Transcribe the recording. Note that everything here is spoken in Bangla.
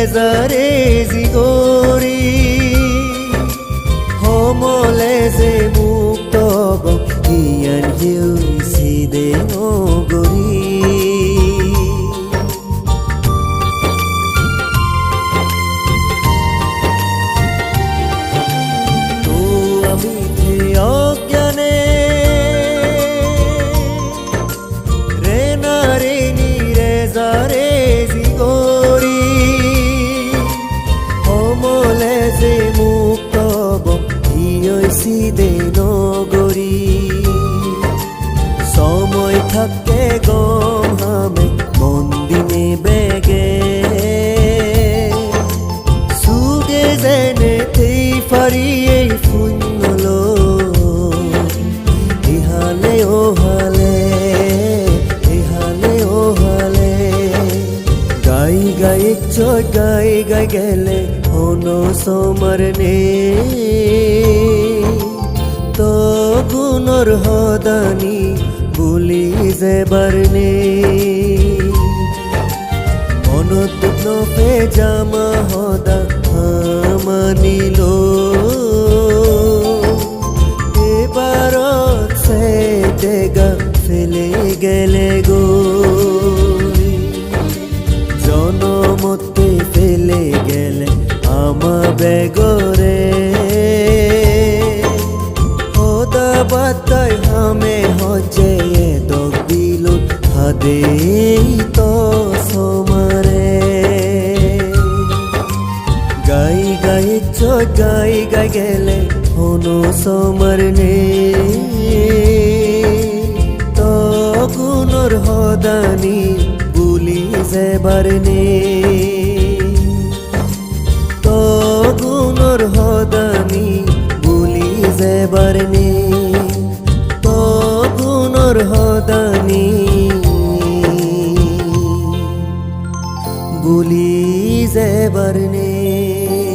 রেজারে জিগরি সমলে যে মুক্ত ইয়ান হিউচি দে হিয়চি দে নগৰী সময় থাকে গম হামে, মন দিনে বেগে। সুগে যেনে তেই ফারি এই ফুনলো ইহালে ওহালে ইহালে ওহালে গাই গাই চয় গাই গাই গেলে হনো সমর নে গুণর হদানি বুলি যেবাৰ নে মনত নপে জামা হদা মানিল এবাৰত টেগা ফেলে গেলে গৈ জনমতে ফেলে গেলে আমা বেগরে হাদেই তো সমারে গাই গাই চয় গাই গাই গেলে হনো সমর নে তো গুণর হদানি বুলি যেবাৰ নে তো গুণর হদানি বুলি যেবাৰ নে তো গুণর হদানি বুলি যে বর্ণে